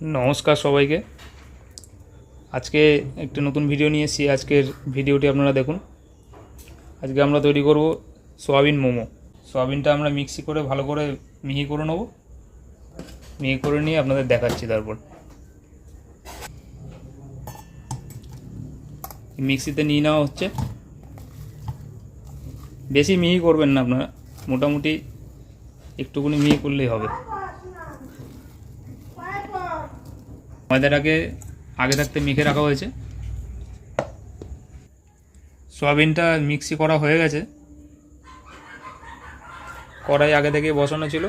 নমস্কার সবাইকে। আজকে একটি নতুন ভিডিও নিয়ে এসেছি। আজকের ভিডিওটি আপনারা দেখুন। আজকে আমরা তৈরি করব সোয়াবিন মোমো। সোয়াবিনটা আমরা মিক্সি করে ভালো করে মিহি করে নেব। মিহি করে নিয়ে আপনাদের দেখাচ্ছি তারপর। মিক্সিতে নিয়ে নেওয়া হচ্ছে। বেশি মিহি করবেন না আপনারা। মোটামুটি একটুকুনি মিহি করলেই হবে। ময়দাটাকে আগে থাকতে মেখে রাখা হয়েছে। সয়াবিনটা মিক্সি করা হয়ে গেছে। কড়াই আগে থেকে বসানো ছিল।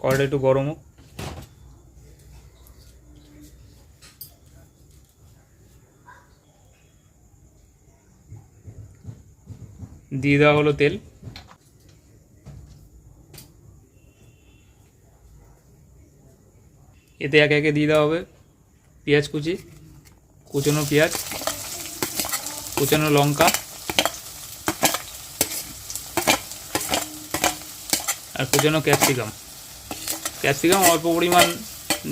কড়াইটা একটু গরম হোক। দিয়ে দেওয়া হলো তেল। এতে একে একে দিয়ে দেওয়া হবে। পেঁয়াজ কুচি, কুচনো পেঁয়াজ, কুচনো লঙ্কা, আর কুচানো ক্যাপসিকাম। ক্যাপসিকাম অল্প পরিমাণ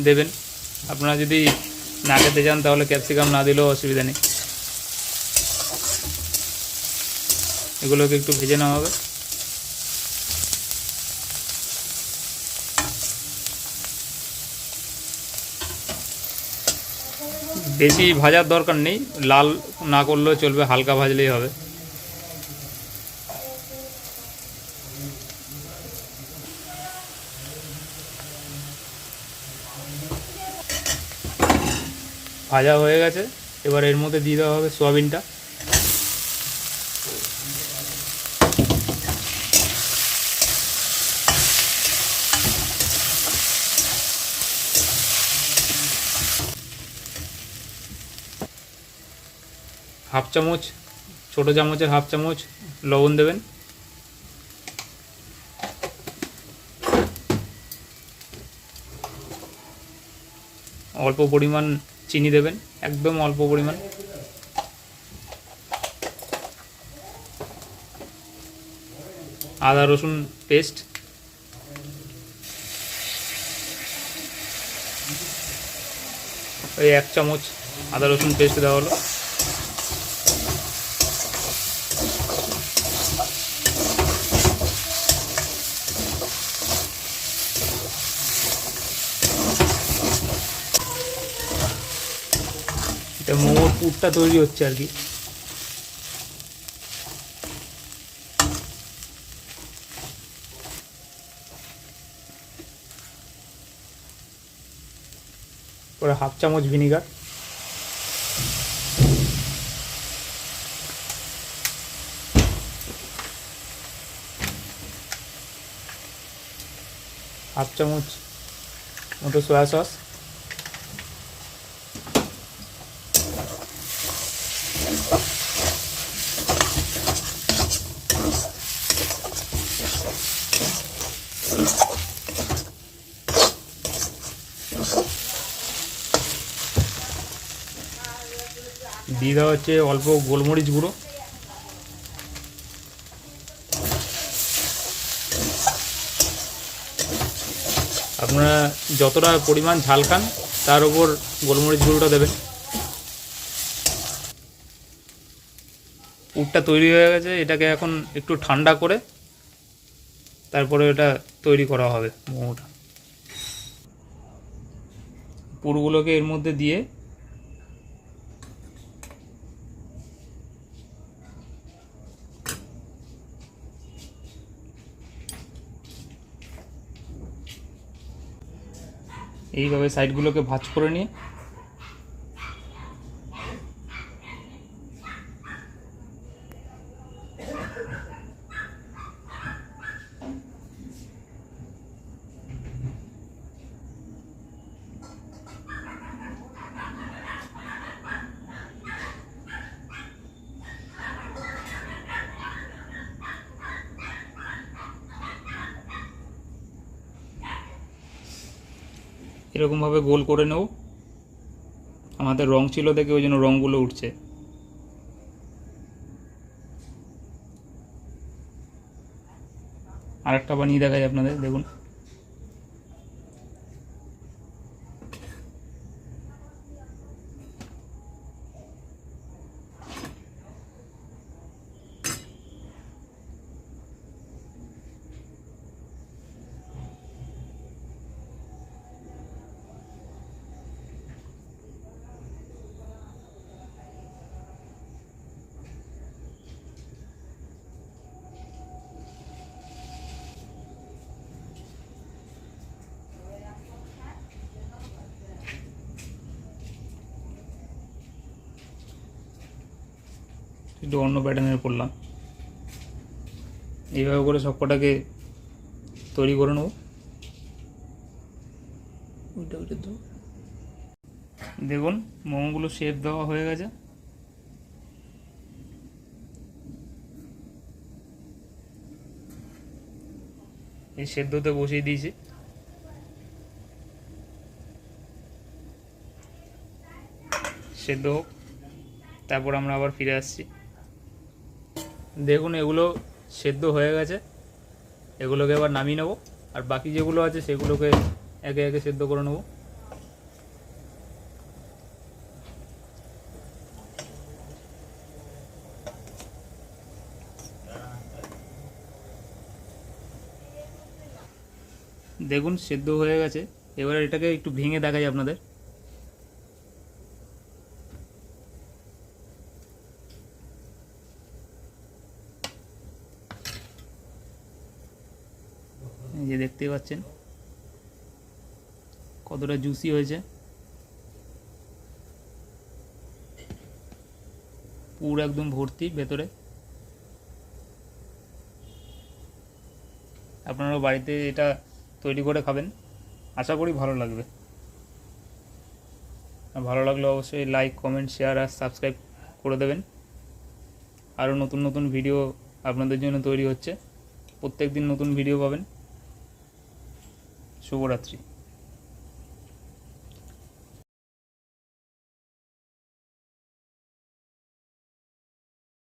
দেবেন। আপনারা যদি না খেতে চান, তাহলে ক্যাপসিকাম না দিলেও অসুবিধা নেই। এগুলোকে একটু ভেজে নেওয়া হবে। বেশি ভাজার দরকার নেই, লাল না করলেও চলবে, হালকা ভাজলেই হবে। ভাজা হয়ে গেছে, এবার এর মধ্যে দিয়ে দেওয়া হবে সোয়াবিনটা। হাফ চামচ, ছোটো চামচের হাফ চামচ লবণ দেবেন। অল্প পরিমাণ চিনি দেবেন, একদম অল্প পরিমাণ। আদা, রসুন পেস্ট। ওই এক চামচ আদা, রসুন পেস্ট দেওয়া হলো। মোমোর পুরটা তৈরি হচ্ছে আর কি। হাফ চামচ ভিনিগার। হাফ চামচ মতো সয়া সস। দিয়ে দেওয়া হচ্ছে, অল্প গোলমরিচ গুঁড়ো। আপনারা যতটা পরিমাণ ঝাল খান, তার উপর গোলমরিচ গুঁড়োটা দেবেন। উটটা তৈরি হয়ে গেছে, এটাকে এখন একটু ঠান্ডা করে তারপরে এটা তৈরি করা হবে, মোমোটা। পুরগুলোকে এর মধ্যে দিয়ে এইভাবে সাইডগুলোকে ভাঁজ করে নিয়ে এরকমভাবে গোল করে নেব। আমাদের রং ছিল দেখে ওই জন্য রঙগুলো উঠছে। আরেকটা বানিয়ে দেখাই আপনাদের, দেখুন। একটু অন্য প্যাটার্নের করলাম এইভাবে করে সব কটাকে তৈরি করে নেব। দেখুন মোমোগুলো শেপ দেওয়া হয়ে গেছে। এই সেদ্ধতে বসিয়ে দিয়েছি। সেদ্ধ হোক তারপর আমরা আবার ফিরে আসছি। দেখুন, এগুলো সেদ্ধ হয়ে গেছে। এগুলোকে এবার নামিয়ে নেব। আর বাকি যেগুলো আছে, সেগুলোকে একে একে সেদ্ধ করে নেব। দেখুন, সেদ্ধ হয়ে গেছে। এবার এটাকে একটু ভেঙে দেখাই আপনাদের। এই যে দেখতেই পাচ্ছেন, কতটা জুসি হয়েছে। পুরো একদম ভর্তি ভেতরে। আপনারা বাড়িতে এটা তৈরি করে খাবেন, আশা করি ভালো লাগবে। ভালো লাগলে অবশ্যই লাইক কমেন্ট শেয়ার আর সাবস্ক্রাইব করে দেবেন। আরও নতুন নতুন ভিডিও আপনাদের জন্য তৈরি হচ্ছে। প্রত্যেক দিন নতুন ভিডিও পাবেন। শুভরাত্রি।